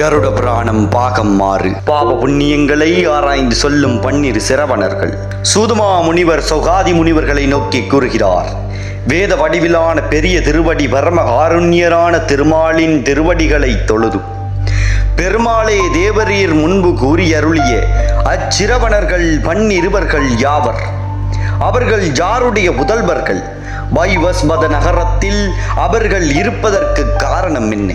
கருட புராணம் பாகம் மாறு பாப புண்ணியங்களை ஆராய்ந்து சொல்லும் பன்னிரு சிரவணர்கள். சூதுமா முனிவர் சொகாதி முனிவர்களை நோக்கி கூறுகிறார். வேத வடிவிலான பெரிய திருவடி பரமகாருண்யரான திருமாலின் திருவடிகளை தொழுது. பெருமாளே தேவரீர் முன்பு கூறி அருளிய அச்சிரவணர்கள் பன்னிருவர்கள் யாவர்? அவர்கள் யாருடைய புதல்வர்கள்? வைவஸ்மத நகரத்தில் அவர்கள் இருப்பதற்கு காரணம் என்ன?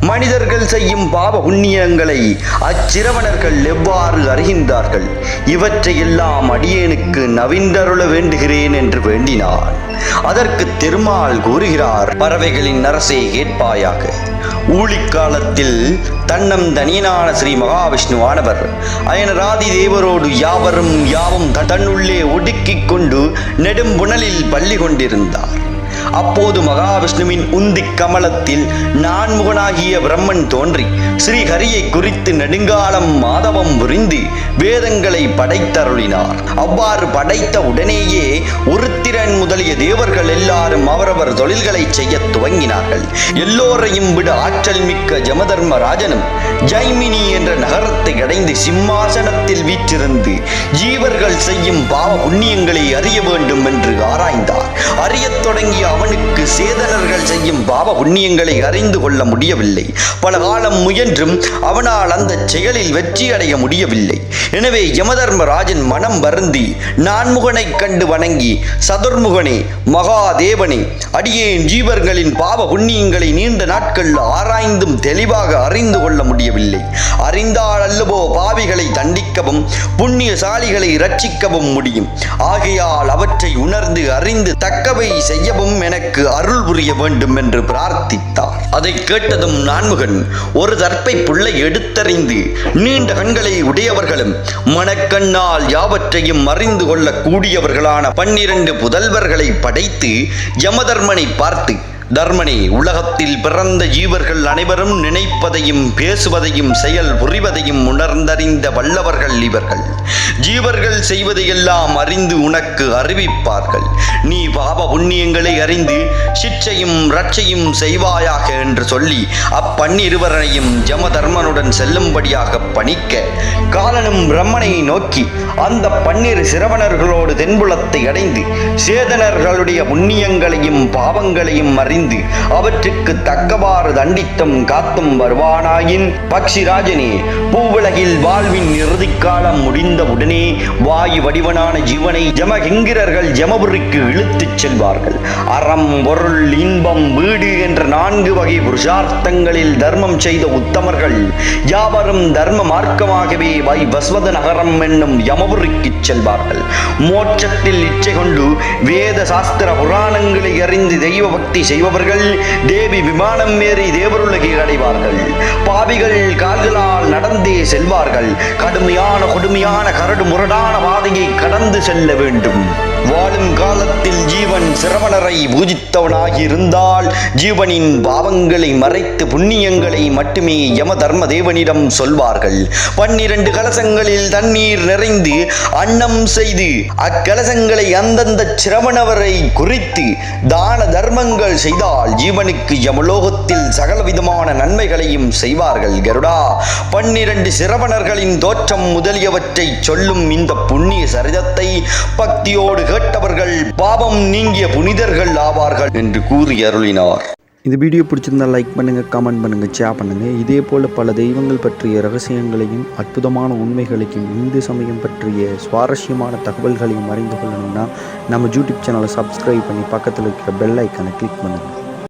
மனிதர்கள் செய்யும் பாவ புண்ணியங்களை அச்சிரவணர்கள் எவ்வாறு அறிகின்றார்கள்? இவற்றையெல்லாம் அடியேனுக்கு நவிந்தருள வேண்டுகிறேன் என்று வேண்டினார் அதற்கு திருமால் கூறுகிறார் பறவைகளின் அரசே கேட்பாயாக. ஊழிக்காலத்தில் தன்னம் தனியனான ஸ்ரீ மகாவிஷ்ணு ஆனவர் அயனராதி தேவரோடு யாவரும் யாவும் தன்னுள்ளே ஒடுக்கிக் கொண்டு நெடும்புணலில் பள்ளி கொண்டிருந்தார். அப்போது மகாவிஷ்ணுவின் உந்தி கமலத்தில் நான்முகனாகிய பிரம்மன் தோன்றி ஸ்ரீஹரியை குறித்து நெடுங்காலம் மாதவம் புரிந்து வேதங்களை படைத்தருளினார். அவ்வாறு படைத்த உடனேயே உருத்திரன் முதலிய தேவர்கள் எல்லாரும் அவரவர் தொழில்களை செய்ய துவங்கினார்கள். எல்லோரையும் விட ஆற்றல் மிக்க ஜமதர்மராஜனும் ஜைமினி என்ற நகரத்தை அடைந்து சிம்மாசனத்தில் வீற்றிருந்து ஜீவர்கள் செய்யும் பாவ புண்ணியங்களை அறிய வேண்டும் என்று ஆராய்ந்தார். அறியத் தொடங்கிய அவனுக்கு சேதனர்கள் செய்யும் பாவ புண்ணியங்களை அறிந்து கொள்ள முடியவில்லை. பல காலம் முயன்றும் அவனால் அந்த செயலில் வெற்றி அடைய முடியவில்லை. எனவே யமதர்மராஜன் மனம் வருந்தி நான்முகனை கண்டு வணங்கி சதுர்முகனே மகாதேவனே அடியேன் ஜீவர்களின் பாவ புண்ணியங்களை நீண்ட நாட்கள் ஆராய்ந்தும் தெளிவாக அறிந்து கொள்ள முடியவில்லை. அறிந்தால் அல்லவோ பாவிகளை தண்டிக்கவும் புண்ணியசாலிகளை ரட்சிக்கவும் முடியும். ஆகையால் அவற்றை உணர்ந்து அறிந்து தக்கவை செய்யவும் எனக்கு அருள் புரிய வேண்டும் என்று பிரார்த்தித்தார். அதை கேட்டதும் நான்முகன் ஒரு தற்பை புள்ளை எடுத்தறிந்து நீண்ட கண்களை உடையவர்களும் மனக்கண்ணால் யாவற்றையும் அறிந்து கொள்ளக்கூடியவர்களான பன்னிரண்டு புதல்வர்களை படைத்து யமதர்மனை பார்த்து தர்மனே உலகத்தில் பிறந்த ஜீவர்கள் அனைவரும் நினைப்பதையும் பேசுவதையும் செயல் புரிவதையும் உணர்ந்தறிந்த வல்லவர்கள் இவர்கள். ஜீவர்கள் செய்வதையெல்லாம் அறிந்து உனக்கு அறிவிப்பார்கள். நீ பாப புண்ணியங்களை அறிந்து சிற்சையும் ரட்சையும் செய்வாயாக என்று சொல்லி அப்பன்னிருவரையும் ஜமதர்மனுடன் செல்லும்படியாக பணிக்க காலனும் பிரம்மனை நோக்கி அந்த பன்னிரு சிரவணர்களோடு தென்புலத்தை அடைந்து சேதனர்களுடைய புண்ணியங்களையும் பாவங்களையும் அறிந்து அவற்றுக்கு தக்கவாறு தண்டித்தும் காத்தும் வருவானாயின். பக்ஷிராஜனே பூவுலகில் வாழ்வின் இறுதிக்காலம் காலம் உடனே வாயு வடிவனான ஜீவனை ஜமகிங்கிரர்கள் ஜமபுரிக்கு இழுத்துச் செல்வார்கள். அறம் பொருள் இன்பம் வீடு என்ற நான்கு வகை புருஷார்த்தங்களில் தர்மம் செய்த உத்தமர்கள் யாவரும் தர்ம மார்க்கமாகவே வை வஸ்வத நகரம் என்னும் யமபுரிக்கு செல்வார்கள். மோட்சத்தில் இச்சை கொண்டு வேத சாஸ்திர புராணங்களை அறிந்து தெய்வ பக்தி செய்பவர்கள் தேவி விமானம் ஏறி தேவருலகை அடைவார்கள். பாவிகள் கால்களால் நடந்தே செல்வார்கள். கடுமையான கொடுமையான கரடு முரடான பாதையை கடந்து செல்ல வேண்டும். வாழும் காலத்தில் சிரவணரை பூஜித்தவனாகி இருந்தால் ஜீவனின் பாவங்களை மறைத்து புண்ணியங்களை மட்டுமே யம தர்ம தேவனிடம் சொல்வார்கள். பன்னிரண்டு கலசங்களில் தண்ணீர் நிறைந்து அன்னம் செய்து அக்கலசங்களை அந்தந்த சிரவணவரை குறித்து தான தர்மங்கள் செய்தால் ஜீவனுக்கு யமலோகத்தில் சகல விதமான நன்மைகளையும் செய்வார்கள். கருடா பன்னிரண்டு சிரவணர்களின் தோற்றம் முதலியவற்றை சொல்லும் இந்த புண்ணிய சரிதத்தை பக்தியோடு கேட்டவர்கள் பாவம் நீங்கிய புனிதர்கள் ஆவார்கள் என்று கூறி அருளினார். இந்த வீடியோ பிடிச்சிருந்தா லைக் பண்ணுங்கள் கமெண்ட் பண்ணுங்கள் ஷேர் பண்ணுங்கள் இதே போல் பல தெய்வங்கள் பற்றிய ரகசியங்களையும் அற்புதமான உண்மைகளையும் இந்து சமயம் பற்றிய சுவாரஸ்யமான தகவல்களையும் அறிந்து கொள்ளணும்னா நம்ம யூடியூப் சேனலை சப்ஸ்கிரைப் பண்ணி பக்கத்தில் இருக்கிற பெல் ஐக்கனை கிளிக் பண்ணுங்கள்